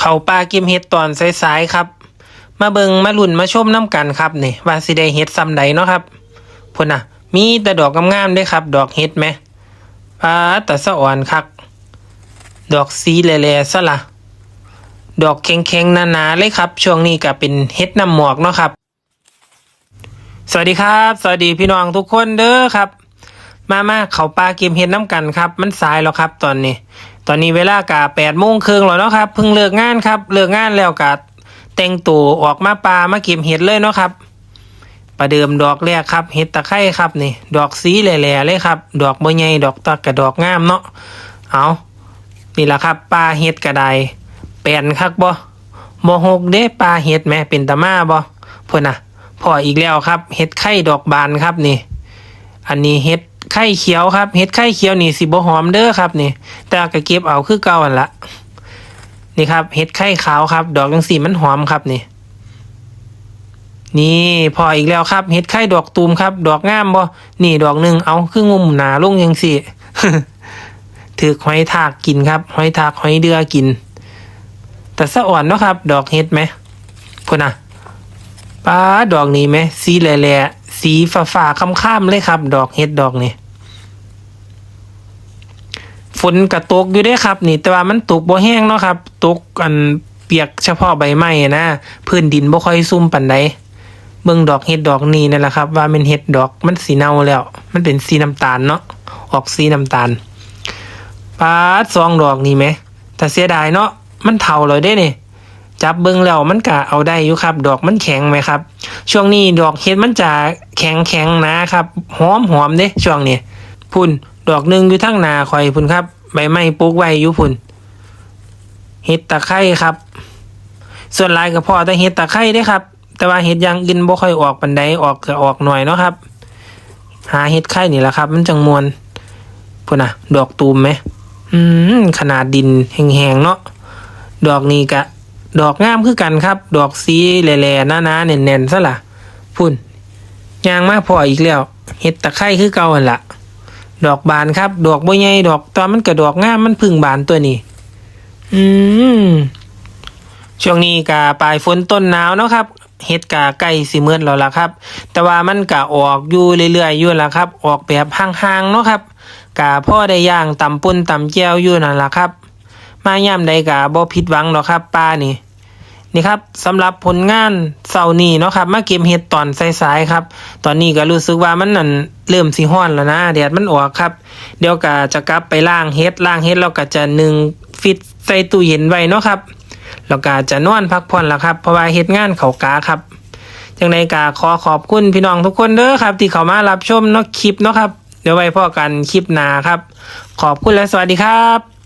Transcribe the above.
เขาปลาก็บเห็ดตอนสายๆครับ มาเบิงมาลุ่นมาชมน้ำกันครับนี่ว่าสิได้เห็ดซ้ำใดเนาะครับพุ่นน่ะ มีแต่ดอกงามๆด้วยครับ ดอกเห็ดไหมปลาแต่สะอ่อนคัก ดอกสีแหล่ๆซะละดอกแข็งๆหนาๆเลยครับ ช่วงนี้ก็เป็นเห็ดน้ำหมอกเนาะครับ สวัสดีครับ สวัสดีพี่น้องทุกคนเด้อครับ มามาเขาปลาก็บเห็ดน้ำกันครับ มันสายแล้วครับ ตอนนี้ ตอนนี้เวลากะแปดโมงครึ่งแล้วเนาะครับเพิ่งเลิกงานครับเลิกงานแล้วกะแต่งตัวออกมาปลามาเก็บเห็ดเลยเนาะครับประเดิมดอกแรกครับเห็ดตะไคร้ครับนี่ ดอกสีแหล่ๆเลยครับ ดอกใบใหญ่ดอกตะกระดอกงามเนาะเอานี่แหละครับปลาเห็ดกระไดแปลนคักบ่บ่หกเด้ปลาเห็ดแหม่เป็นตะมาบ่เพิ่นน่ะพออีกแล้วครับเห็ดไข่ดอกบานครับนี่ อันนี้เห็ด ไข่เขียวครับเห็ดไข่เขียวนี่สิบ่หอมเด้อครับนี่ แต่ก็เก็บเอาคือเก่าอันละนี่ครับเห็ดไข่ขาวครับ ดอกจังสีมันหอมครับนี่ นี่พออีกแล้วครับเห็ดไข่ดอกตูมครับ ดอกงามบ่นี่ดอกหนึ่งเอาคืองุ่มหนาลงยังสิถือหอยทากกินครับหอยทากหอยเดือกิน แต่สะอ่อนเนาะครับ ดอกเห็ดไหมพุ่นน่ะป้าดอกนี้ไหมสีแหล่ๆ สีฟ้าฟ้าๆค่ำเลยครับ ดอกเห็ดดอกนี้ฝนกระตกอยู่เด้ครับ นี่ แต่ว่ามันตกบ่แห้งเนาะครับ ตกอันเปียกเฉพาะใบไม้นะพื้นดินบ่ค่อยซุ่มปานใดเบิ่งดอกเห็ดดอกนี้นั่นแหละครับ ว่าเป็นเห็ดดอกมันสีเน่าแล้ว มันเป็นสีน้ำตาลเนาะออกสีน้ำตาลปาดสองดอกนี่ไหมแต่เสียดายเนาะมันเฒ่าเลยเด้เนี่ยจับเบิ้งแล้วมันกะเอาได้อยู่ครับ ดอกมันแข็งไหมครับ ช่วงนี้ดอกเห็ดมันจะ แข็งแข็งนะครับหอมหอมเด้ช่วงนี้พุ่นดอกหนึ่งอยู่ทั้งนาคอยพุ่นครับ ใบไม้ปลูกไว้อยู่พุ่นเห็ดตะไคร้ครับ ส่วนลายก็พอแต่เห็ดตะไคร้เด้ครับ แต่ว่าเห็ดย่างอื่นบ่ค่อยออกปันใดออกก็ออกหน่อยเนาะครับ หาเห็ดไข่นี่แหละครับ มันจังมวนพุ่นน่ะดอกตูมไหมอืมขนาดดินแห้งๆเนาะดอกนี้กะ ดอกงามคือกันครับ ดอกสีแหล่ๆหนาๆแน่นๆซะล่ะพุ่น ยางมาพออีกแล้วเห็ดตะไคร้คือเก่าหันละดอกบานครับ ดอกบ่ใหญ่ดอกตอนมันก็ดอกงามมันพึ่งบานตัวนี้ อืมช่วงนี้กะปลายฝนต้นหนาวเนาะครับเห็ดกะใกล้สิเมือดแล้วล่ะครับ แต่ว่ามันกะออกอยู่เรื่อยๆอยู่ล่ะครับ ออกแบบห่างๆเนาะครับกะพ่อได้ย่างตำปุ้นตำแก้วอยู่นั่นล่ะครับ มาย่ำใดกะบ่ผิดหวังหรอกครับป้านี่ นี่ครับสำหรับผลงานเสาร์นี้เนาะครับมาเก็บเห็ดตอนสายๆครับ ตอนนี้ก็รู้สึกว่ามันนั่นเริ่มสิห้อนแล้วนะแดดมันออกครับ เดี๋ยวก็จะกลับไปล้างเห็ดล้างเห็ดแล้วก็จะหนึ่งฟิตใส่ตู้เย็นไว้เนาะครับแล้วก็จะนอนพักผ่อนแล้วครับเพราะว่าเฮ็ดงานเขากาครับจังใดก็ขอขอบคุณพี่น้องทุกคนเด้อครับ ที่เข้ามารับชมเนาะคลิปเนาะครับเดี๋ยวไว้พ่อกันคลิปหน้าครับ ขอบคุณและสวัสดีครับ